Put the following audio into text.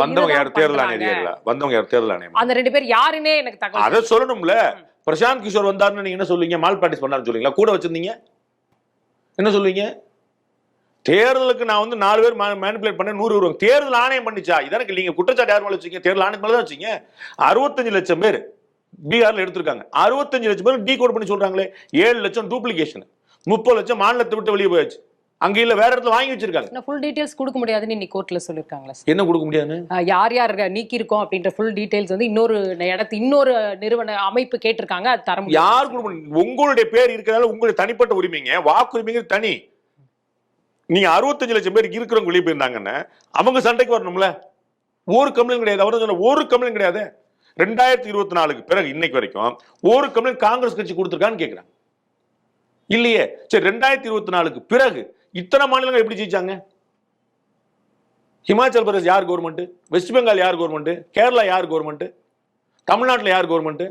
வந்தவங்க யார் தேர்தல் பண்றாங்க. ஆணையர் இல்ல வந்தவங்க யார் தேர்தல் ஆணையம் அந்த ரெண்டு பேர் யாருன்னே எனக்கு தகவல் அதை சொல்லணும்ல. பிரசாந்த் கிஷோர் வந்தாருன்னு நீங்க என்ன சொல்லுவீங்க? மால் பிராக்டிஸ் பண்ணாருன்னு சொல்லுவீங்களா? கூட வச்சிருந்தீங்க? என்ன சொல்லுவீங்க? தேர்தலுக்கு நான் வந்து நாலு பேர் மேனிபுலேட் பண்ண நூறு வருவாங்க தேர்தல் ஆணையம் பண்ணிச்சா? இதற்கு நீங்க குற்றச்சாட்டு யார் மேல வச்சீங்க தேர்தல் ஆணையம் மேல தான் வச்சீங்க அறுபத்தஞ்சு லட்சம் பேர் பீகார்ல எடுத்திருக்காங்க. அறுபத்தஞ்சு லட்சம் பேர் டீ கோட் பண்ணி சொல்றாங்களே. ஏழு லட்சம் டூப்ளிகேஷன் முப்பது லட்சம் மாநிலத்தை விட்டு வெளியே போயாச்சு. அங்க இல்ல வேற இடத்துல வாங்கி வச்சிருக்காங்க. ஃபுல் டீடைல்ஸ் கொடுக்க முடியாதுன்னு இன்னைக்கு கோர்ட்ல சொல்லிருக்காங்களா என்ன கொடுக்க முடியாது யார் யார் நீக்கி இருக்கோம் அப்படின்ற ஃபுல் டீடைல்ஸ் வந்து இன்னொரு இடத்து இன்னொரு நிறுவன அமைப்பு கேட்டிருக்காங்க அது தர முடியாது. யார் கொடுக்க முடியும்? உங்களுடைய பேர் இருக்கிறதால உங்களுடைய தனிப்பட்ட உரிமைங்க. வாக்குரிமைங்கிறது தனி. நீங்க அறுபத்தஞ்சு லட்சம் பேர் இருக்கிறவங்க வெளியே போயிருந்தாங்கன்னு அவங்க சண்டைக்கு வரணும்ல. ஒரு கம்ப்ளைண்ட் கிடையாது. அவர் சொன்ன ஒரு கம்ப்ளைண்ட் கிடையாது. ரெண்டாயிரத்தி இருபத்தி நாலுக்கு பிறகு இன்னைக்கு வரைக்கும் ஒரு கம்ப்ளைண்ட் காங்கிரஸ் கட்சி கொடுத்துருக்கான்னு கேட்குறாங்க இல்லையே. சரி ரெண்டாயிரத்தி இருபத்தி நாலுக்கு பிறகு இத்தனை மாநிலங்கள் எப்படி ஜெயிச்சாங்க? ஹிமாச்சல் பிரதேஷ் யார் கவர்மெண்ட் வெஸ்ட் பெங்கால் யார் கவர்மெண்ட் கேரளா யார் கவர்மெண்ட் தமிழ்நாட்டில் யார் கவர்மெண்ட்